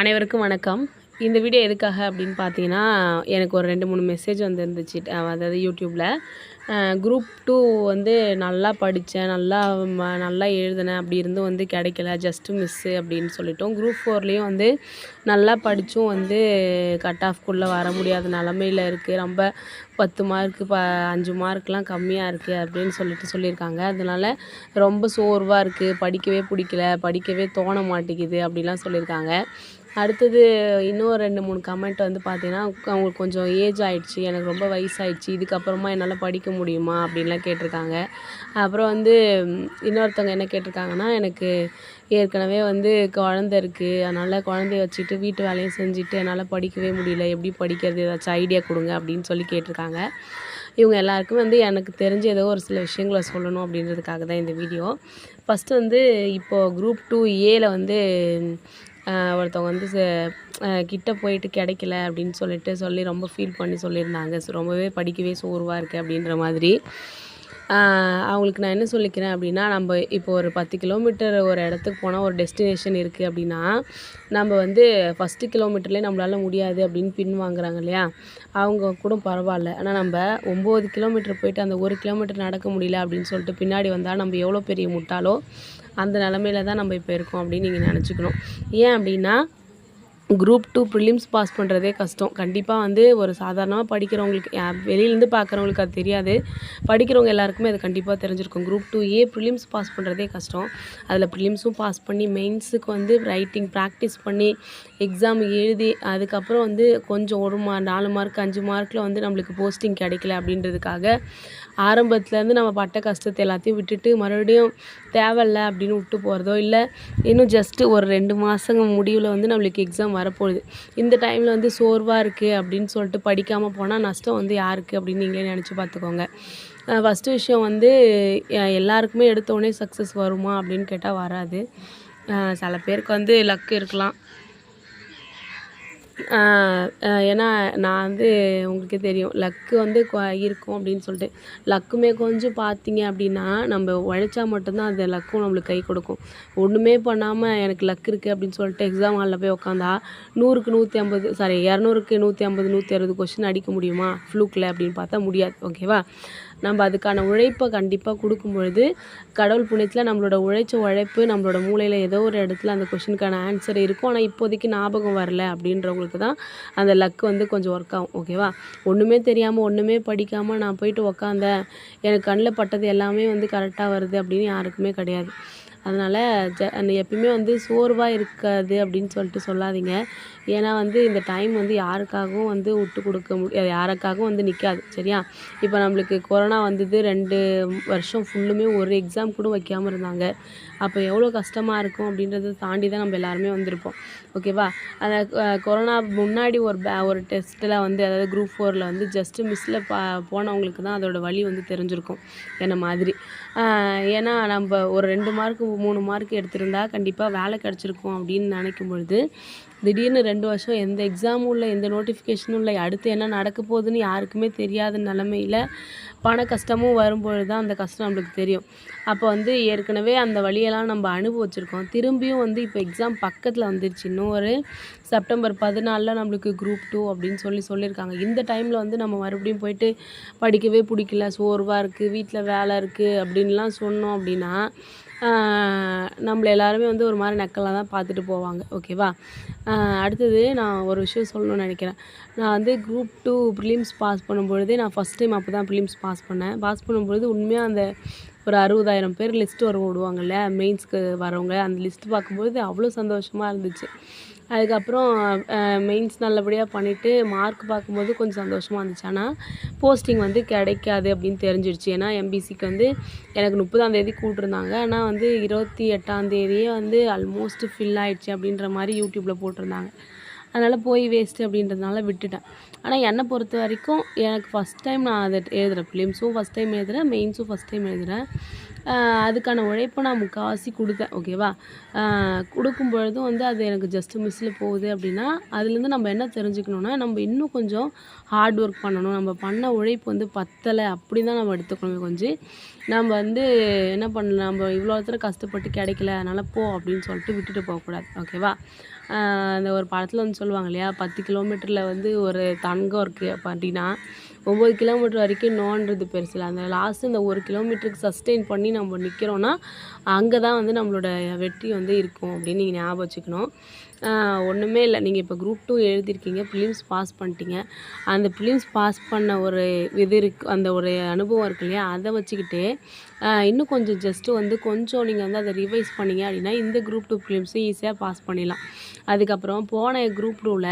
அனைவருக்கும் வணக்கம். இந்த வீடியோ எதுக்காக அப்படின்னு பார்த்தீங்கன்னா எனக்கு ஒரு ரெண்டு மூணு மெசேஜ் வந்துருந்துச்சு. அதாவது யூடியூப்பில் குரூப் டூ வந்து நல்லா படித்தேன் நல்லா நல்லா எழுதினேன். அப்படி இருந்தும் வந்து கிடைக்கல. ஜஸ்ட்டு மிஸ்ஸு அப்படின்னு சொல்லிட்டோம். குரூப் ஃபோர்லேயும் வந்து நல்லா படித்தும் வந்து கட் ஆஃப்குள்ளே வர முடியாத நிலமையில இருக்குது ரொம்ப பத்து மார்க்கு ப அஞ்சு மார்க்லாம் கம்மியாக இருக்குது அப்படின்னு சொல்லிட்டு சொல்லியிருக்காங்க. அதனால ரொம்ப சோர்வாக இருக்குது படிக்கவே பிடிக்கல. படிக்கவே தோண மாட்டேங்குது அப்படிலாம் சொல்லியிருக்காங்க. அடுத்தது இன்னும் ரெண்டு மூணு கமெண்ட் வந்து பார்த்தீங்கன்னா அவங்களுக்கு கொஞ்சம் ஏஜ் ஆகிடுச்சி எனக்கு ரொம்ப வயசாகிடுச்சி இதுக்கப்புறமா என்னால் படிக்க முடியுமா அப்படின்லாம் கேட்டிருக்காங்க. அப்புறம் வந்து இன்னொருத்தவங்க என்ன கேட்டிருக்காங்கன்னா எனக்கு ஏற்கனவே வந்து குழந்த இருக்குது அதனால் குழந்தைய வச்சுட்டு வீட்டு வேலையும் செஞ்சுட்டு என்னால் படிக்கவே முடியல எப்படி படிக்கிறது ஏதாச்சும் ஐடியா கொடுங்க அப்படின்னு சொல்லி கேட்டிருக்காங்க. இவங்க எல்லாருக்கும் வந்து எனக்கு தெரிஞ்ச ஏதோ ஒரு சில விஷயங்களை சொல்லணும் அப்படின்றதுக்காக தான் இந்த வீடியோ ஃபஸ்ட்டு வந்து இப்போது குரூப் டூ ஏல வந்து ஒருத்தவங்க வந்து ச- கிட்ட போயிட்டு கிடைக்கல அப்படின்னு சொல்லிட்டு சொல்லி ரொம்ப ஃபீல் பண்ணி சொல்லியிருந்தாங்க. ஸோ ரொம்பவே படிக்கவே சோர்வாக இருக்குது அப்படின்ற மாதிரி. அவங்களுக்கு நான் என்ன சொல்லிக்கிறேன் அப்படின்னா நம்ம இப்போ ஒரு பத்து கிலோமீட்டர் ஒரு இடத்துக்கு போனால் ஒரு டெஸ்டினேஷன் இருக்குது அப்படின்னா நம்ம வந்து ஃபஸ்ட்டு கிலோமீட்டர்லேயே நம்மளால் முடியாது அப்படின்னு பின் வாங்குறாங்க இல்லையா? அவங்க கூட பரவாயில்ல. ஆனால் நம்ம ஒம்பது கிலோமீட்டர் போயிட்டு அந்த ஒரு கிலோமீட்டர் நடக்க முடியல அப்படின்னு சொல்லிட்டு பின்னாடி வந்தால் நம்ம எவ்வளோ பெரிய முட்டாளோ அந்த நிலமையில தான் நம்ம இப்போ இருக்கோம் அப்படின்னு நீங்கள் நினச்சிக்கணும். ஏன் அப்படின்னா குரூப் டூ ப்ரிலிம்ஸ் பாஸ் பண்ணுறதே கஷ்டம். கண்டிப்பாக வந்து ஒரு சாதாரணமாக படிக்கிறவங்களுக்கு வெளியிலேருந்து பார்க்குறவங்களுக்கு அது தெரியாது. படிக்கிறவங்க எல்லாருக்குமே அது கண்டிப்பாக தெரிஞ்சிருக்கும். Group two A prelims pass பண்ணுறதே கஷ்டம். அதில் ப்ரிலிம்ஸும் பாஸ் பண்ணி மெயின்ஸுக்கு வந்து ரைட்டிங் ப்ராக்டிஸ் பண்ணி எக்ஸாம் எழுதி அதுக்கப்புறம் வந்து கொஞ்சம் ஒரு மா நாலு மார்க் அஞ்சு மார்க்கில் வந்து நம்மளுக்கு போஸ்டிங் கிடைக்கல அப்படின்றதுக்காக ஆரம்பத்துலேருந்து நம்ம பட்ட கஷ்டத்தை எல்லாத்தையும் விட்டுட்டு மறுபடியும் தேவையில்ல அப்படின்னு விட்டு போகிறதோ இல்லை இன்னும் ஜஸ்ட்டு ஒரு ரெண்டு மாதங்க முடிவில் வந்து நம்மளுக்கு எக்ஸாம் வரப்போகுது. இந்த டைமில் வந்து சோர்வாக இருக்குது அப்படின்னு சொல்லிட்டு படிக்காமல் போனால் நஷ்டம் வந்து யாருக்கு அப்படின்னு நீங்களே நினச்சி பார்த்துக்கோங்க. ஃபஸ்ட்டு விஷயம் வந்து எல்லாருக்குமே எடுத்த உடனே சக்ஸஸ் வருமா அப்படின்னு கேட்டால் வராது. சில பேருக்கு வந்து லக் இருக்கலாம். ஏன்னா நான் வந்து உங்களுக்கே தெரியும் லக்கு வந்து கொ- இருக்கும் அப்படின்னு சொல்லிட்டு. லக்குமே கொஞ்சம் பார்த்தீங்க அப்படின்னா நம்ம உழைச்சா மட்டும்தான் அந்த லக்கும் நம்மளுக்கு கை கொடுக்கும். ஒன்றுமே பண்ணாமல் எனக்கு லக் இருக்குது அப்படின்னு சொல்லிட்டு எக்ஸாம் ஹாலில் போய் உட்காந்தா நூறுக்கு நூற்றி ஐம்பது சாரி இரநூறுக்கு நூற்றி ஐம்பது நூற்றி அறுபது கொஷின் அடிக்க முடியுமா? ஃப்ளூக்கில் அப்படின்னு பார்த்தா முடியாது ஓகேவா நம்ம அதுக்கான உழைப்பை கண்டிப்பாக கொடுக்கும் பொழுது கடவுள் புண்ணியத்தில் நம்மளோட உழைச்ச உழைப்பு நம்மளோட மூளையில் ஏதோ ஒரு இடத்துல அந்த கொஷினுக்கான ஆன்சர் இருக்கும். ஆனால் இப்போதைக்கு ஞாபகம் வரல அப்படின்றவங்களுக்கு தான் அந்த லக் வந்து கொஞ்சம் ஒர்க் ஆகும். ஓகேவா ஒன்றுமே தெரியாமல் ஒன்றுமே படிக்காமல் நான் போயிட்டு உக்காந்தேன். எனக்கு கண்ணில் பட்டது எல்லாமே வந்து கரெக்டாக வருது அப்படின்னு யாருக்குமே கிடையாது. அதனால் ஜ எப்பயுமே வந்து சோர்வாக இருக்காது அப்படின்னு சொல்லிட்டு சொல்லாதீங்க. ஏன்னா வந்து இந்த டைம் வந்து யாருக்காகவும் வந்து விட்டு கொடுக்க முடியாது யாருக்காகவும் வந்து நிற்காது சரியா? இப்போ நம்மளுக்கு கொரோனா வந்தது ரெண்டு வருஷம் ஃபுல்லுமே ஒரு எக்ஸாம் கூட வைக்காமல் இருந்தாங்க. அப்போ எவ்வளோ கஷ்டமாக இருக்கும் அப்படின்றத தாண்டி தான் நம்ம எல்லாருமே வந்திருப்போம். ஓகேவா அந்த கொரோனா முன்னாடி ஒரு பே ஒரு டெஸ்ட்டில் வந்து அதாவது குரூப் ஃபோரில் வந்து ஜஸ்ட்டு மிஸ்ஸில் பா போனவங்களுக்கு தான் அதோட வழி வந்து தெரிஞ்சிருக்கும். என்ன மாதிரி? ஏன்னா நம்ம ஒரு ரெண்டு மார்க் மூணு மார்க் எடுத்திருந்தா கண்டிப்பாக வேலை கிடச்சிருக்கும் அப்படின்னு நினைக்கும் பொழுது திடீர்னு ரெண்டு வருஷம் எந்த எக்ஸாமும் இல்லை எந்த நோட்டிஃபிகேஷனும் இல்லை அடுத்து என்ன நடக்க போகுதுன்னு யாருக்குமே தெரியாத நிலமையில் பண கஷ்டமும் வரும்பொழுது தான் அந்த கஷ்டம் நம்மளுக்கு தெரியும். அப்போ வந்து ஏற்கனவே அந்த வழியெல்லாம் நம்ம அனுபவிச்சிருக்கோம். திரும்பியும் வந்து இப்போ எக்ஸாம் பக்கத்தில் வந்துருச்சு. இன்னும் ஒரு செப்டம்பர் பதினாலில் நம்மளுக்கு குரூப் டூ அப்படின்னு சொல்லி சொல்லியிருக்காங்க. இந்த டைமில் வந்து நம்ம மறுபடியும் போயிட்டு படிக்கவே பிடிக்கல. சோர்வாக இருக்குது வீட்டில் வேலை இருக்குது அப்படின்லாம் சொன்னோம் அப்படின்னா நம்மள எல்லாருமே வந்து ஒரு மாதிரி நக்கலாக தான் பார்த்துட்டு போவாங்க. ஓகேவா அடுத்தது நான் ஒரு விஷயம் சொல்லணும்னு நினைக்கிறேன். நான் வந்து குரூப் டூ ப்ரிலிம்ஸ் பாஸ் பண்ணும்பொழுது நான் ஃபஸ்ட் டைம் அப்போ தான் ப்ரிலிம்ஸ் பாஸ் பண்ணேன். பாஸ் பண்ணும்பொழுது உண்மையாக அந்த ஒரு அறுபதாயிரம் பேர் லிஸ்ட் வர விடுவாங்கல்ல மெயின்ஸ்க்கு வரவங்க. அந்த லிஸ்ட் பார்க்கும்போது அவ்வளோ சந்தோஷமாக இருந்துச்சு. அதுக்கப்புறம் மெயின்ஸ் நல்லபடியாக பண்ணிவிட்டு மார்க் பார்க்கும்போது கொஞ்சம் சந்தோஷமாக இருந்துச்சு. ஆனால் போஸ்டிங் வந்து கிடைக்காது அப்படின்னு தெரிஞ்சிடுச்சு ஏன்னா எம்பிசிக்கு வந்து எனக்கு முப்பதாந்தேதி கூப்பிட்ருந்தாங்க ஆனால் வந்து இருபத்தி எட்டாந்தேதியே வந்து ஆல்மோஸ்ட் ஃபில் ஆகிடுச்சு அப்படின்ற மாதிரி யூடியூப்பில் போட்டிருந்தாங்க. அதனால் போய் வேஸ்ட்டு அப்படின்றதுனால விட்டுட்டேன். ஆனால் என்னை பொறுத்த வரைக்கும் எனக்கு ஃபஸ்ட் டைம் நான் அதை எழுதுகிறேன் ஃபிலிம்ஸும் ஃபஸ்ட் டைம் எழுதுகிறேன் மெயின்ஸும் ஃபஸ்ட் டைம் எழுதுகிறேன் அதுக்கான உழைப்பை நான் முக்கால்வாசி கொடுத்தேன் ஓகேவா கொடுக்கும் பொழுதும் வந்து அது எனக்கு ஜஸ்ட் மிஸ்ஸில் போகுது அப்படின்னா அதுலேருந்து நம்ம என்ன தெரிஞ்சுக்கணுன்னா நம்ம இன்னும் கொஞ்சம் ஹார்ட் ஒர்க் பண்ணணும். நம்ம பண்ண உழைப்பு வந்து பத்தலை அப்படி தான் நம்ம எடுத்துக்கணும். கொஞ்சம் நம்ம வந்து என்ன பண்ணலாம்? நம்ம இவ்வளோ தூரம் கஷ்டப்பட்டு கிடைக்கல அதனால் போ அப்படின்னு சொல்லிட்டு விட்டுட்டு போகக்கூடாது ஓகேவா அந்த ஒரு படத்தில் வந்து சொல்லுவாங்க இல்லையா? பத்து கிலோமீட்டரில் வந்து ஒரு தங்கம் இருக்குது அப்படின்னா ஒம்பது கிலோமீட்டர் வரைக்கும் நோன்றது பெருசு இல்லை அந்த லாஸ்ட்டு இந்த ஒரு கிலோமீட்டருக்கு சஸ்டெயின் பண்ணி நம்ம நிற்கிறோன்னா அங்கே தான் வந்து நம்மளோட வெற்றி வந்து இருக்கும் அப்படின்னு நீங்கள் ஞாபகம் வச்சுக்கணும். ஒன்றுமே இல்லை. நீங்கள் இப்போ குரூப் டூ எழுதியிருக்கீங்க. ஃபிலிம்ஸ் பாஸ் பண்ணிட்டீங்க. அந்த ஃபிலிம்ஸ் பாஸ் பண்ண ஒரு இது இருக்கு அந்த ஒரு அனுபவம் இருக்கு இல்லையா? அதை வச்சுக்கிட்டு இன்னும் கொஞ்சம் ஜஸ்ட்டு வந்து கொஞ்சம் நீங்கள் வந்து அதை ரிவைஸ் பண்ணீங்க அப்படின்னா இந்த குரூப் டூ ஃபிலிம்ஸும் ஈஸியாக பாஸ் பண்ணிடலாம். அதுக்கப்புறம் போன குரூப் டூவில்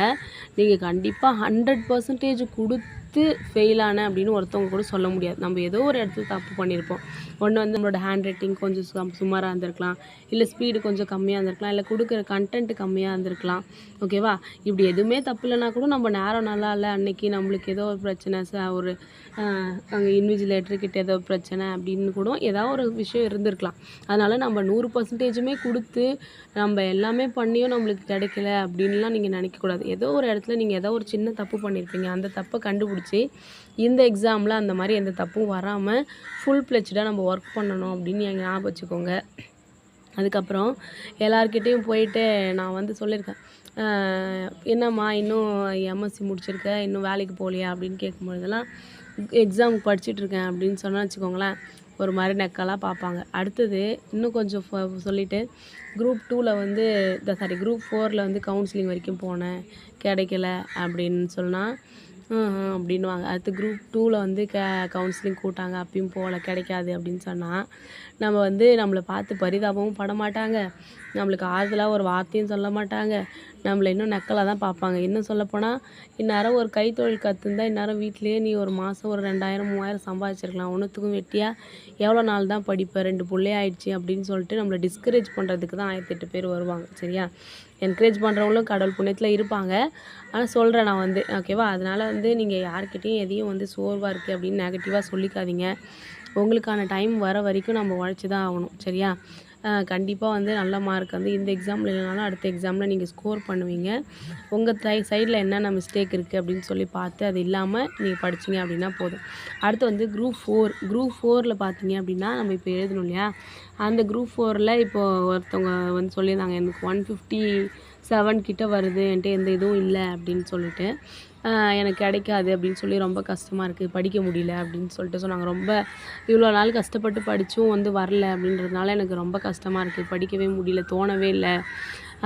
நீங்கள் கண்டிப்பாக ஹண்ட்ரட் பர்சன்டேஜ் கொடுத்து ஃபெயில் ஃபெயிலான அப்படின்னு ஒருத்தவங்க கூட சொல்ல முடியாது. நம்ம ஏதோ ஒரு இடத்துல தப்பு பண்ணியிருப்போம் ஒன்று வந்து நம்மளோட ஹேண்ட் ரைட்டிங் கொஞ்சம் சுமாராக இருந்திருக்கலாம். இல்லை ஸ்பீடு கொஞ்சம் கம்மியாக இருந்திருக்கலாம். இல்லை கொடுக்குற கண்டென்ட் கம்மியாக இருந்திருக்கலாம். ஓகேவா இப்படி எதுவுமே தப்பு இல்லைனா கூட நம்ம நேரம் நல்லா இல்லை. அன்னைக்கு நம்மளுக்கு ஏதோ ஒரு பிரச்சனை ச ஒரு அங்கே இன்விஜிலேட்டர்கிட்ட ஏதோ பிரச்சனை அப்படின்னு கூட ஏதாவது ஒரு விஷயம் இருந்திருக்கலாம். அதனால் நம்ம நூறு பர்சன்டேஜுமே கொடுத்து நம்ம எல்லாமே பண்ணியும் நம்மளுக்கு கிடைக்கல அப்படின்லாம் நீங்கள் நினைக்கக்கூடாது ஏதோ ஒரு இடத்துல நீங்கள் ஏதோ ஒரு சின்ன தப்பு பண்ணியிருப்பீங்க அந்த தப்பை கண்டுபிடிச்சி இந்த எக்ஸாமில் அந்த மாதிரி எந்த தப்பும் வராமல் ஃபுல் ஃப்ளெஜ்டாக நம்ம ஒர்க் பண்ணணும் அப்படின்னு என் ஞாபகம் வச்சுக்கோங்க. அதுக்கப்புறம் எல்லார்கிட்டேயும் போயிட்டு நான் வந்து சொல்லியிருக்கேன். என்னம்மா இன்னும் எம்எஸ்சி முடிச்சிருக்க இன்னும் வேலைக்கு போகலையா அப்படின்னு கேட்கும்பொழுதெல்லாம் எக்ஸாமுக்கு படிச்சிட்ருக்கேன் அப்படின்னு சொன்னால் வச்சுக்கோங்களேன். ஒரு மாதிரி நெக்கலாக பார்ப்பாங்க. அடுத்தது இன்னும் கொஞ்சம் சொல்லிவிட்டு குரூப் டூவில் வந்து இந்த சாரி குரூப் ஃபோரில் வந்து கவுன்சிலிங் வரைக்கும் போனேன். கிடைக்கல அப்படின்னு சொன்னால் அப்படின்னுவாங்க. அடுத்து குரூப் டூவில் வந்து க கவுன்சிலிங் கூட்டாங்க. அப்பயும் போகல கிடைக்காது அப்படின்னு சொன்னால் நம்ம வந்து நம்மளை பார்த்து பரிதாபமும் பட மாட்டாங்க நம்மளுக்கு ஆறுதலாக ஒரு வார்த்தையும் சொல்ல மாட்டாங்க. நம்மளை இன்னும் நக்கலாக தான் பார்ப்பாங்க. இன்னும் சொல்லப்போனால் இந்நேரம் ஒரு கைத்தொழில் கற்றுருந்தா இந்நேரம் வீட்டிலேயே நீ ஒரு மாதம் ஒரு ரெண்டாயிரம் மூவாயிரம் சம்பாதிச்சிருக்கலாம். ஒன்றுத்துக்கும் வெட்டியாக எவ்வளோ நாள் தான் படிப்பேன் ரெண்டு பிள்ளை ஆயிடுச்சு அப்படின்னு சொல்லிட்டு நம்மளை டிஸ்கரேஜ் பண்ணுறதுக்கு தான் ஆயிரத்தெட்டு பேர் வருவாங்க. சரியா? என்கரேஜ் பண்ணுறவங்களும் கடவுள் புண்ணியத்தில் இருப்பாங்க. ஆனால் சொல்கிறேன் நான் வந்து. ஓகேவா அதனால் வந்து நீங்கள் யார்கிட்டையும் எதையும் வந்து சோர்வாக இருக்குது அப்படின்னு நெகட்டிவாக சொல்லிக்காதீங்க. உங்களுக்கான டைம் வர வரைக்கும் நம்ம உழைச்சி தான் ஆகணும். சரியா? கண்டிப்பாக வந்து நல்ல மார்க் வந்து இந்த எக்ஸாமில் இல்லைனாலும் அடுத்த எக்ஸாமில் நீங்கள் ஸ்கோர் பண்ணுவீங்க. உங்கள் தை சைடில் என்னென்ன மிஸ்டேக் இருக்குது அப்படின்னு சொல்லி பார்த்து அது இல்லாமல் நீங்கள் படிச்சிங்க அப்படின்னா போதும். அடுத்து வந்து குரூப் ஃபோர் குரூப் ஃபோரில் பார்த்தீங்க அப்படின்னா நம்ம இப்போ எழுதணும் இல்லையா? அந்த குரூப் ஃபோரில் இப்போது ஒருத்தவங்க வந்து சொல்லியிருந்தாங்க எனக்கு ஒன் ஃபிஃப்டி செவன் கிட்டே வருது என்கிட்ட எந்த இதுவும் இல்லை அப்படின்னு சொல்லிட்டு எனக்கு கிடைக்காது அப்படின்னு சொல்லி ரொம்ப கஷ்டமாக இருக்குது படிக்க முடியல அப்படின்னு சொல்லிட்டு சொன்னாங்க. ரொம்ப இவ்வளோ நாள் கஷ்டப்பட்டு படித்தும் வந்து வரல அப்படின்றதுனால எனக்கு ரொம்ப கஷ்டமாக இருக்குது படிக்கவே முடியல தோணவே இல்லை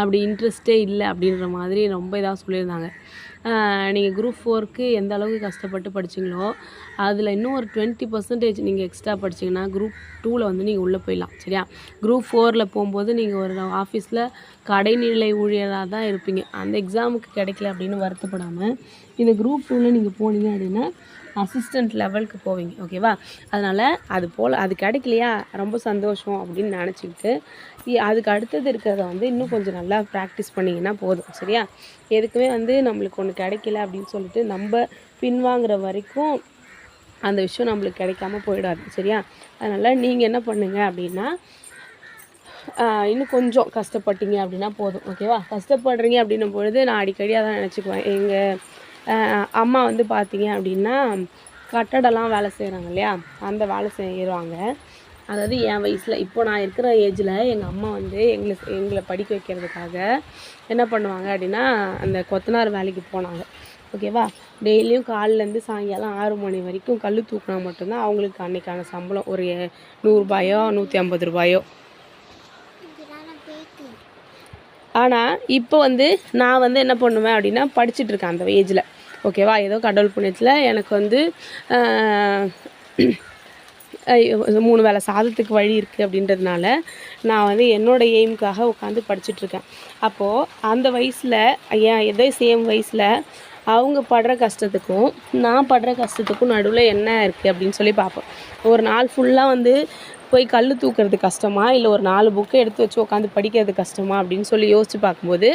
அப்படி இன்ட்ரெஸ்ட்டே இல்லை அப்படின்ற மாதிரி ரொம்ப இதாக சொல்லியிருந்தாங்க. நீங்கள் குரூப் ஃபோருக்கு எந்த அளவுக்கு கஷ்டப்பட்டு படிச்சிங்களோ அதில் இன்னும் ஒரு டுவெண்ட்டி பர்சன்டேஜ் நீங்கள் எக்ஸ்ட்ரா படிச்சிங்கன்னா குரூப் டூவில் வந்து நீங்கள் உள்ளே போயிடலாம் சரியா? குரூப் ஃபோரில் போகும்போது நீங்கள் ஒரு ஆஃபீஸில் கடைநிலை ஊழியராக தான் இருப்பீங்க. அந்த எக்ஸாமுக்கு கிடைக்கல அப்படின்னு வருத்தப்படாமல் இந்த குரூப் டூவில் நீங்கள் போனீங்க அப்படின்னா அசிஸ்டண்ட் லெவலுக்கு போவீங்க ஓகேவா அதனால் அது போல் அது கிடைக்கலையா? ரொம்ப சந்தோஷம் அப்படின்னு நினச்சிக்கிட்டு அதுக்கு அடுத்தது இருக்கிறத வந்து இன்னும் கொஞ்சம் நல்லா ப்ராக்டிஸ் பண்ணிங்கன்னா போதும் சரியா? எதுக்குமே வந்து நம்மளுக்கு ஒன்று கிடைக்கல அப்படின்னு சொல்லிட்டு நம்ம பின்வாங்குற வரைக்கும் அந்த விஷயம் நம்மளுக்கு கிடைக்காம போயிடாது சரியா? அதனால் நீங்கள் என்ன பண்ணுங்கள் அப்படின்னா இன்னும் கொஞ்சம் கஷ்டப்பட்டீங்க அப்படின்னா போதும் ஓகேவா கஷ்டப்படுறீங்க அப்படின்னும் பொழுது நான் அடிக்கடி அதான் நினச்சிக்குவேன் எங்கள் அம்மா வந்து பார்த்தீங்க அப்படின்னா கட்டடம்லாம் வேலை செய்கிறாங்க இல்லையா? அந்த வேலை செய்வாங்க அதாவது என் வயசில் இப்போ நான் இருக்கிற ஏஜில் எங்கள் அம்மா வந்து எங்களை எங்களை படிக்க வைக்கிறதுக்காக என்ன பண்ணுவாங்க அப்படின்னா அந்த கொத்தனார் வேலைக்கு போனாங்க. ஓகேவா டெய்லியும் காலிலேருந்து சாயங்காலம் ஆறு மணி வரைக்கும் கல் தூக்கினா மட்டும்தான் அவங்களுக்கு அன்றைக்கான சம்பளம். ஒரு நூறுரூபாயோ நூற்றி ஐம்பது ரூபாயோ. ஆனால் இப்போ வந்து நான் வந்து என்ன பண்ணுவேன் அப்படின்னா படிச்சுட்ருக்கேன் அந்த ஏஜில் ஓகேவா? ஏதோ கடவுள் புண்ணியத்தில் எனக்கு வந்து மூணு வேலை சாதத்துக்கு வழி இருக்குது அப்படின்றதுனால நான் வந்து என்னோடய எய்முக்காக உட்காந்து படிச்சுட்ருக்கேன் அப்போது அந்த வயசில் ஏன் எதோ சேம் வயசில் அவங்க படுற கஷ்டத்துக்கும் நான் படுற கஷ்டத்துக்கும் நடுவில் என்ன இருக்குது அப்படின்னு சொல்லி பார்ப்போம். ஒரு நாள் ஃபுல்லாக வந்து போய் கல் தூக்குறது கஷ்டமா? இல்லை ஒரு நாலு புக்கை எடுத்து வச்சு உட்காந்து படிக்கிறது கஷ்டமா? அப்படின்னு சொல்லி யோசித்து பார்க்கும்போது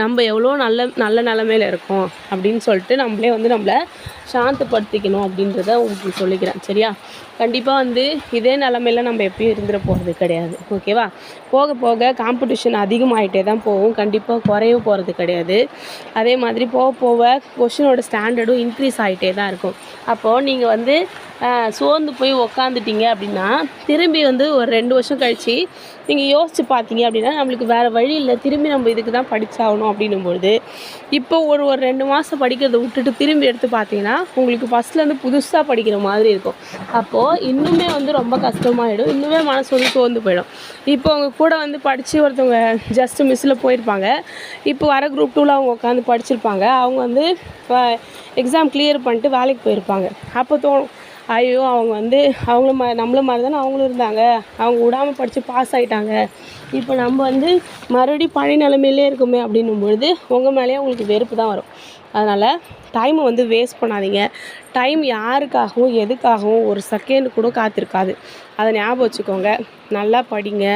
நம்ம எவ்வளோ நல்ல நல்ல நிலமையில இருக்கோம் அப்படின்னு சொல்லிட்டு நம்மளே வந்து நம்மளை சாந்தப்படுத்திக்கணும் அப்படின்றத உங்களுக்கு சொல்லிக்கிறேன். சரியா? கண்டிப்பாக வந்து இதே நிலமையில நம்ம எப்பயும் இருந்துட போகிறது கிடையாது. ஓகேவா? போக போக காம்படிஷன் அதிகமாகிட்டே தான் போகும். கண்டிப்பாக குறைய போகிறது கிடையாது. அதே மாதிரி போக போக கொஷினோட ஸ்டாண்டர்டும் இன்க்ரீஸ் ஆகிட்டே தான் இருக்கும். அப்போது நீங்கள் வந்து சோர்ந்து போய் உக்காந்துட்டீங்க அப்படின்னா திரும்பி வந்து ஒரு ரெண்டு வருஷம் கழித்து நீங்கள் யோசித்து பார்த்தீங்க அப்படின்னா நம்மளுக்கு வேறு வழி இல்லை. திரும்பி நம்ம இதுக்கு தான் படித்தாகணும் அப்படின்னும்பொழுது இப்போ ஒரு ஒரு ரெண்டு மாதம் படிக்கிறத விட்டுட்டு திரும்பி எடுத்து பார்த்தீங்கன்னா உங்களுக்கு ஃபஸ்ட்லேருந்து புதுசாக படிக்கிற மாதிரி இருக்கும். அப்போது இன்னுமே வந்து ரொம்ப கஷ்டமாயிடும். இன்னுமே மனசு வந்து சோர்ந்து போயிடும். இப்போ அவங்க கூட வந்து படித்து ஒருத்தவங்க ஜஸ்ட்டு மிஸ்ஸில் போயிருப்பாங்க. இப்போ வர குரூப் டூவில் அவங்க உட்காந்து படிச்சிருப்பாங்க. அவங்க வந்து எக்ஸாம் கிளியர் பண்ணிட்டு வேலைக்கு போயிருப்பாங்க. அப்போ தோணும் ஐயோ அவங்க வந்து அவங்கள மா நம்மள மாதிரி தானே அவங்களும் இருந்தாங்க. அவங்க விடாமல் படித்து பாஸ் ஆகிட்டாங்க இப்போ நம்ம வந்து மறுபடியும் பழைய நிலமையிலே இருக்கோமே அப்படின்னும் பொழுது உங்கள் மேலேயே உங்களுக்கு வெறுப்பு தான் வரும். அதனால் டைமை வந்து வேஸ்ட் பண்ணாதீங்க. டைம் யாருக்காகவும் எதுக்காகவும் ஒரு செகண்ட் கூட காத்திருக்காது. அதை ஞாபகம் வச்சுக்கோங்க. நல்லா படிங்க.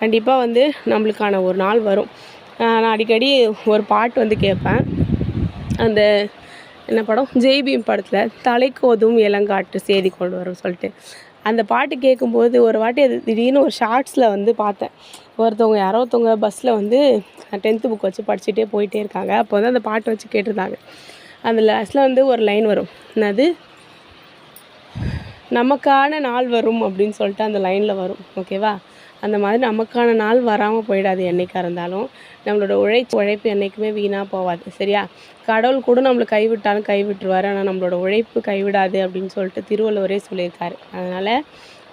கண்டிப்பாக வந்து நம்மளுக்கான ஒரு நாள் வரும். நான் அடிக்கடி ஒரு பாட்டு வந்து கேட்பேன். அந்த என்ன படம்? ஜெய்பீம் படத்தில் தலைக்கோதும் இளங்காட்டு செய்தி கொண்டு வரும் சொல்லிட்டு. அந்த பாட்டு கேட்கும்போது ஒரு வாட்டி அது திடீர்னு ஒரு ஷார்ட்ஸில் வந்து பார்த்தேன். ஒருத்தவங்க யாரோ ஒருத்தவங்க பஸ்ஸில் வந்து டென்த்து புக் வச்சு படிச்சுட்டே போயிட்டே இருக்காங்க. அப்போ வந்து அந்த பாட்டை வச்சு கேட்டிருந்தாங்க. அந்த லாஸ்ட்டில் வந்து ஒரு லைன் வரும். என்னது? நமக்கான நாள் வரும் அப்படின்னு சொல்லிட்டு அந்த லைனில் வரும். ஓகேவா? அந்த மாதிரி நமக்கான நாள் வராமல் போயிடாது என்றைக்காக இருந்தாலும். நம்மளோட உழைப்பு உழைப்பு என்றைக்குமே வீணாக போகாது சரியா? கடவுள் கூட நம்மளை கைவிட்டாலும் கைவிட்டுருவார். ஆனால் நம்மளோட உழைப்பு கைவிடாது அப்படின்னு சொல்லிட்டு திருவள்ளுவரே சொல்லியிருக்காரு. அதனால்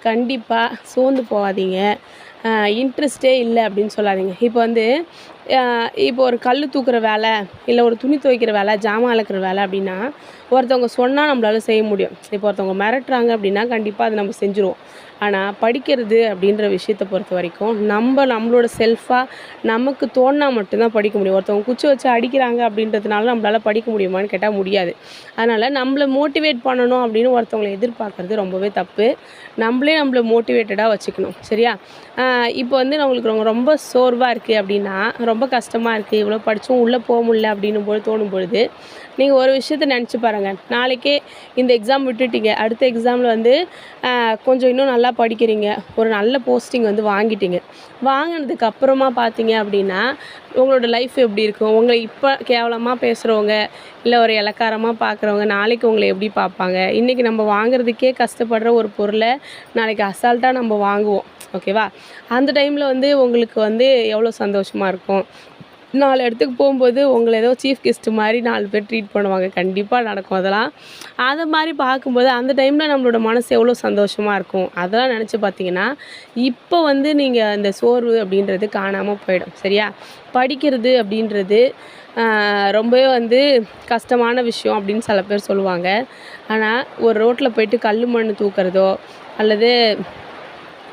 கண்டிப்பாக சோர்ந்து போகாதீங்க. இன்ட்ரெஸ்ட்டே இல்லை அப்படின்னு சொல்லாதீங்க. இப்போ வந்து இப்போ ஒரு கல் தூக்குற வேலை இல்லை ஒரு துணி துவைக்கிற வேலை ஜாமான் விளக்குற வேலை அப்படின்னா ஒருத்தவங்க சொன்னால் நம்மளால செய்ய முடியும். இப்போ ஒருத்தவங்க மிரட்டுறாங்க அப்படின்னா கண்டிப்பாக அதை நம்ம செஞ்சுருவோம். ஆனால் படிக்கிறது அப்படின்ற விஷயத்த பொறுத்த வரைக்கும் நம்ம நம்மளோட செல்ஃபாக நமக்கு தோணினா மட்டும்தான் படிக்க முடியும். ஒருத்தவங்க குச்சி வச்சு அடிக்கிறாங்க அப்படின்றதுனால நம்மளால் படிக்க முடியுமான்னு கேட்டால் முடியாது. அதனால் நம்மளை மோட்டிவேட் பண்ணணும் அப்படின்னு ஒருத்தவங்களை எதிர்பார்க்குறது ரொம்பவே தப்பு. நம்மளே நம்மளை மோட்டிவேட்டடாக வச்சுக்கணும். சரியா? இப்போ வந்து நம்மளுக்கு ரொம்ப ரொம்ப சோர்வாக இருக்குது அப்படின்னா ரொம்ப கஷ்டமாக இருக்குது இவ்வளோ படித்தும் உள்ளே போக முடில அப்படின்னும் போது தோணும் பொழுது நீங்கள் ஒரு விஷயத்த நினச்சி பாருங்கள் நாளைக்கே இந்த எக்ஸாம் விட்டுட்டீங்க. அடுத்த எக்ஸாமில் வந்து கொஞ்சம் இன்னும் நல்லா படிக்கிறீங்க. ஒரு நல்ல போஸ்டிங் வந்து வாங்கிட்டீங்க. வாங்கினதுக்கு அப்புறமா பார்த்தீங்க அப்படின்னா உங்களோட லைஃப் எப்படி இருக்கும்? உங்களை இப்போ கேவலமாக பேசுகிறவங்க இல்லை ஒரு இலக்காரமாக பார்க்குறவங்க நாளைக்கு உங்களை எப்படி பார்ப்பாங்க இன்றைக்கி நம்ம வாங்குறதுக்கே கஷ்டப்படுற ஒரு பொருளை நாளைக்கு அசால்ட்டாக நம்ம வாங்குவோம். ஓகேவா அந்த டைமில் வந்து உங்களுக்கு வந்து எவ்வளோ சந்தோஷமாக இருக்கும்? நாலு இடத்துக்கு போகும்போது உங்களை ஏதோ சீஃப் கெஸ்ட்டு மாதிரி நாலு பேர் ட்ரீட் பண்ணுவாங்க. கண்டிப்பாக நடக்கும் அதெல்லாம். அதை மாதிரி பார்க்கும்போது அந்த டைமில் நம்மளோட மனசு எவ்வளோ சந்தோஷமாக இருக்கும்? அதெல்லாம் நினச்சி பார்த்தீங்கன்னா இப்போ வந்து நீங்கள் அந்த சோர்வு அப்படின்றது காணாமல் போயிடும். சரியா? படிக்கிறது அப்படின்றது ரொம்பவே வந்து கஷ்டமான விஷயம் அப்படின்னு சில பேர் சொல்லுவாங்க. ஆனால் ஒரு ரோட்டில் போயிட்டு கல் மண் தூக்குறதோ அல்லது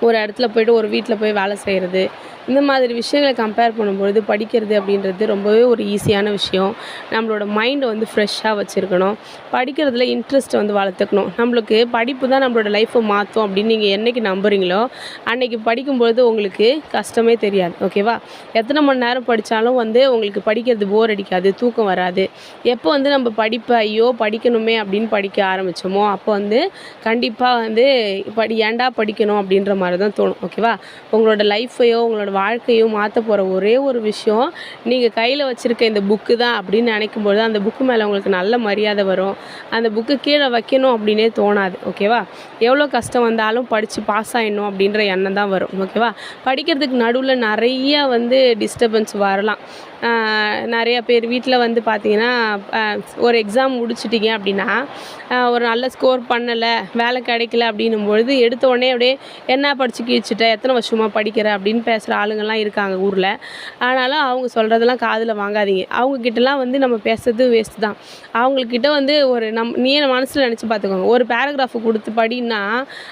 ஒரு இடத்துல போயிட்டு ஒரு வீட்டில் போய் வேலை செய்கிறது இந்த மாதிரி விஷயங்களை கம்பேர் பண்ணும்பொழுது படிக்கிறது அப்படின்றது ரொம்பவே ஒரு ஈஸியான விஷயம். நம்மளோட மைண்டை வந்து ஃப்ரெஷ்ஷாக வச்சுருக்கணும். படிக்கிறதுல இன்ட்ரெஸ்ட்டை வந்து வளர்த்துக்கணும். நம்மளுக்கு படிப்பு தான் நம்மளோட லைஃப்பை மாற்றும் அப்படின்னு நீங்கள் என்றைக்கு நம்புகிறீங்களோ அன்றைக்கி படிக்கும்பொழுது உங்களுக்கு கஷ்டமே தெரியாது. ஓகேவா எத்தனை மணி நேரம் படித்தாலும் வந்து உங்களுக்கு படிக்கிறது போர் அடிக்காது தூக்கம் வராது. எப்போ வந்து நம்ம படிப்பை ஐயோ படிக்கணுமே அப்படின்னு படிக்க ஆரம்பித்தோமோ அப்போ வந்து கண்டிப்பாக வந்து படி ஏன்டா படிக்கணும் அப்படின்ற மாதிரி தான் தோணும். ஓகேவா உங்களோட லைஃப்பையோ உங்களோட வாழ்க்கையும் மாற்ற போகிற ஒரே ஒரு விஷயம் நீங்கள் கையில் வச்சுருக்க இந்த புக்கு தான் அப்படின்னு நினைக்கும்போது அந்த புக்கு மேலே உங்களுக்கு நல்ல மரியாதை வரும். அந்த புக்கு கீழே வைக்கணும் அப்படின்னே தோணாது ஓகேவா எவ்வளோ கஷ்டம் வந்தாலும் படித்து பாஸ் ஆகிடணும் அப்படின்ற எண்ணம் தான் வரும் ஓகேவா படிக்கிறதுக்கு நடுவில் நிறைய வந்து டிஸ்டர்பன்ஸ் வரலாம். நிறையா பேர் வீட்டில் வந்து பார்த்தீங்கன்னா ஒரு எக்ஸாம் முடிச்சிட்டிங்க அப்படின்னா ஒரு நல்ல ஸ்கோர் பண்ணலை வேலை கிடைக்கல அப்படின்னும் பொழுது எடுத்த உடனே அப்படியே என்ன படிச்சு கிழிச்சிட்ட? எத்தனை வருஷமாக படிக்கிற? அப்படின்னு பேசுகிற ஆளுங்கள்லாம் இருக்காங்க ஊரில். ஆனாலும் அவங்க சொல்கிறதெல்லாம் காதில் வாங்காதீங்க. அவங்கக்கிட்டலாம் வந்து நம்ம பேசுறது வேஸ்ட் தான். அவங்கக்கிட்ட வந்து ஒரு நம் நீ மனசில் நினச்சி பார்த்துக்கோங்க. ஒரு பேராகிராஃப் கொடுத்து படின்னா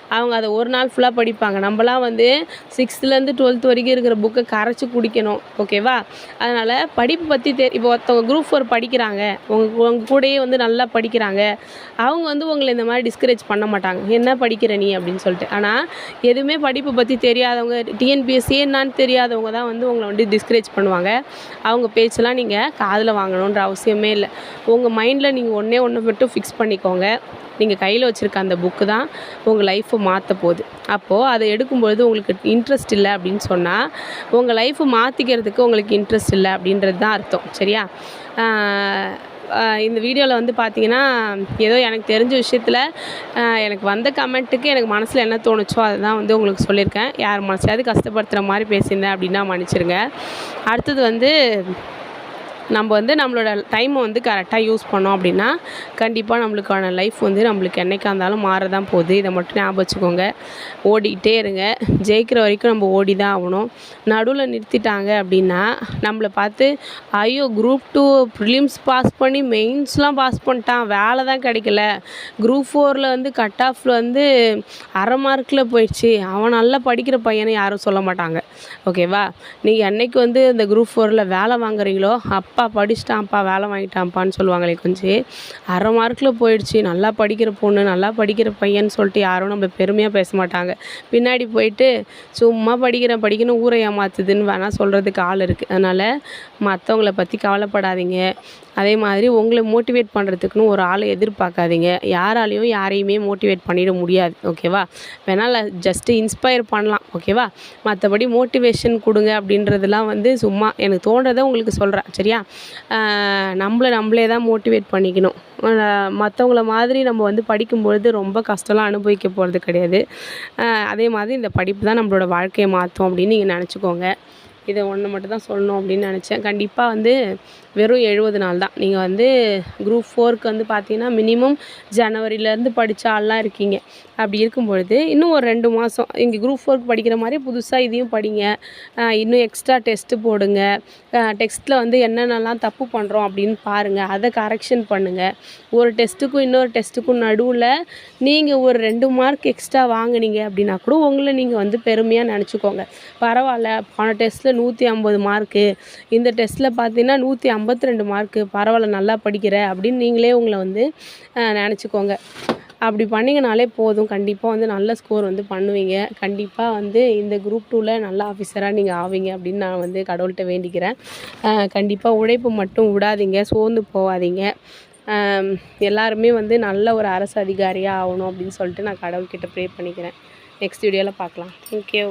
அவங்க அதை ஒரு நாள் ஃபுல்லாக படிப்பாங்க. நம்மலாம் வந்து சிக்ஸ்த்துலேருந்து டுவெல்த் வரைக்கும் இருக்கிற புக்கை கரைச்சி குடிக்கணும். ஓகேவா அதனால் படிப்பு பற்றி தெ இப்போ ஒருத்தவங்க குரூப் ஃபோர் படிக்கிறாங்க. உங்கள் உங்கள் கூடயே வந்து நல்லா படிக்கிறாங்க. அவங்க வந்து உங்களை இந்த மாதிரி டிஸ்கரேஜ் பண்ண மாட்டாங்க. என்ன படிக்கிற நீ அப்படின்னு சொல்லிட்டு. ஆனால் எதுவுமே படிப்பு பற்றி தெரியாதவங்க டிஎன்பிஎஸ்சி என்னான்னு தெரியாதவங்க தான் வந்து உங்களை வந்து டிஸ்கரேஜ் பண்ணுவாங்க. அவங்க பேச்செல்லாம் நீங்கள் காதில் வாங்கணுன்ற அவசியமே இல்லை. உங்கள் மைண்டில் நீங்கள் ஒன்றே ஒன்று மட்டும் ஃபிக்ஸ் பண்ணிக்கோங்க. நீங்கள் கையில் வச்சுருக்க அந்த புக்கு தான் உங்கள் லைஃப்பை மாற்ற போகுது. அப்போது அதை எடுக்கும்பொழுது உங்களுக்கு இன்ட்ரெஸ்ட் இல்லை அப்படின்னு சொன்னால் உங்கள் லைஃப்பை மாற்றிக்கிறதுக்கு உங்களுக்கு இன்ட்ரெஸ்ட் இல்லை அப்படின்றது தான் அர்த்தம். சரியா? இந்த வீடியோவில் வந்து பார்த்தீங்கன்னா ஏதோ எனக்கு தெரிஞ்ச விஷயத்தில் எனக்கு வந்த கமெண்ட்டுக்கு எனக்கு மனசில் என்ன தோணுச்சோ அதை தான் வந்து உங்களுக்கு சொல்லியிருக்கேன். யார் மனசையாவது கஷ்டப்படுத்துகிற மாதிரி பேசியிருந்தேன் அப்படின்னா மன்னிச்சிருங்க. அடுத்தது வந்து நம்ம வந்து நம்மளோட டைமை வந்து கரெக்டாக யூஸ் பண்ணோம் அப்படின்னா கண்டிப்பாக நம்மளுக்கான லைஃப் வந்து நம்மளுக்கு என்றைக்கா இருந்தாலும் மாற தான் போகுது. இதை மட்டும் ஞாபகம் வச்சுக்கோங்க. ஓடிக்கிட்டே இருங்க. ஜெயிக்கிற வரைக்கும் நம்ம ஓடி தான் ஆகணும். நடுவில் நிறுத்திட்டாங்க அப்படின்னா நம்மளை பார்த்து ஐயோ குரூப் டூ ப்ரிலிம்ஸ் பாஸ் பண்ணி மெயின்ஸ்லாம் பாஸ் பண்ணிட்டான். வேலை தான் கிடைக்கல. குரூப் ஃபோரில் வந்து கட் ஆஃபில் வந்து அரை மார்க்கில் போயிடுச்சு. அவன் நல்லா படிக்கிற பையனை யாரும் சொல்ல மாட்டாங்க. ஓகேவா நீங்கள் என்னைக்கு வந்து இந்த குரூப் ஃபோரில் வேலை வாங்குறீங்களோ அப் அப்பா படிச்சிட்டான்ப்பா வேலை வாங்கிட்டான்ப்பான்னு சொல்லுவாங்களே கொஞ்சம் அரை மார்க்கில் போயிடுச்சு. நல்லா படிக்கிற பொண்ணு நல்லா படிக்கிற பையன்னு சொல்லிட்டு யாரும் நம்ம பெருமையாக பேச மாட்டாங்க. பின்னாடி போயிட்டு சும்மா படிக்கிறேன் படிக்கணும் ஊரை ஏமாத்துதுன்னு வேணால் சொல்கிறதுக்கு ஆள் இருக்குது அதனால் மற்றவங்கள பற்றி கவலைப்படாதீங்க. அதே மாதிரி உங்களை மோட்டிவேட் பண்ணுறதுக்குன்னு ஒரு ஆளை எதிர்பார்க்காதீங்க. யாராலையும் யாரையுமே மோட்டிவேட் பண்ணிட முடியாது. ஓகேவா வேணால் ஜஸ்ட்டு இன்ஸ்பயர் பண்ணலாம். ஓகேவா மற்றபடி மோட்டிவேஷன் கொடுங்க அப்படின்றதெல்லாம் வந்து சும்மா எனக்கு தோன்றதை உங்களுக்கு சொல்கிறேன் சரியா? நம்மளை நம்மளே தான் மோட்டிவேட் பண்ணிக்கணும். மற்றவங்கள மாதிரி நம்ம வந்து படிக்கும்பொழுது ரொம்ப கஷ்டம்லாம் அனுபவிக்க போகிறது கிடையாது. அதே மாதிரி இந்த படிப்பு தான் நம்மளோட வாழ்க்கையை மாற்றும் அப்படின்னு நீங்கள் நினச்சிக்கோங்க. இதை ஒன்று மட்டும் தான் சொல்லணும் அப்படின்னு நினச்சேன். கண்டிப்பாக வந்து வெறும் எழுபது நாள் தான். நீங்கள் வந்து குரூப் ஃபோருக்கு வந்து பார்த்தீங்கன்னா மினிமம் ஜனவரியிலேருந்து படித்த ஆள்லாம் இருக்கீங்க. அப்படி இருக்கும் பொழுது இன்னும் ஒரு ரெண்டு மாதம் இங்கே குரூப் ஃபோருக்கு படிக்கிற மாதிரி புதுசாக இதையும் படிங்க. இன்னும் எக்ஸ்ட்ரா டெஸ்ட்டு போடுங்க. டெக்ஸ்ட்டில் வந்து என்னென்னலாம் தப்பு பண்ணுறோம் அப்படின்னு பாருங்கள் அதை கரெக்ஷன் பண்ணுங்கள் ஒரு டெஸ்ட்டுக்கும் இன்னொரு டெஸ்ட்டுக்கும் நடுவில் நீங்கள் ஒரு ரெண்டு மார்க் எக்ஸ்ட்ரா வாங்குனீங்க அப்படின்னா கூட உங்களை நீங்கள் வந்து பெருமையாக நினச்சிக்கோங்க. பரவாயில்ல. போன டெஸ்ட்டில் நூற்றி ஐம்பது மார்க்கு இந்த டெஸ்ட்டில் பார்த்தீங்கன்னா நூற்றி ஐம்பத்தி ரெண்டு மார்க்கு பரவாயில்ல நல்லா படிக்கிற அப்படின்னு நீங்களே உங்களை வந்து நினச்சிக்கோங்க. அப்படி பண்ணிங்கனாலே போதும். கண்டிப்பாக வந்து நல்ல ஸ்கோர் வந்து பண்ணுவீங்க. கண்டிப்பாக வந்து இந்த குரூப் டூவில் நல்ல ஆஃபீஸராக நீங்கள் ஆவீங்க அப்படின்னு நான் வந்து கடவுள்கிட்ட வேண்டிக்கிறேன். கண்டிப்பாக உழைப்பு மட்டும் விடாதீங்க. சோர்ந்து போகாதீங்க. எல்லாருமே வந்து நல்ல ஒரு அரசு அதிகாரியாக ஆகணும் அப்படின்னு சொல்லிட்டு நான் கடவுள்கிட்ட ப்ரே பண்ணிக்கிறேன். நெக்ஸ்ட் வீடியோவில் பார்க்கலாம். தேங்க்யூ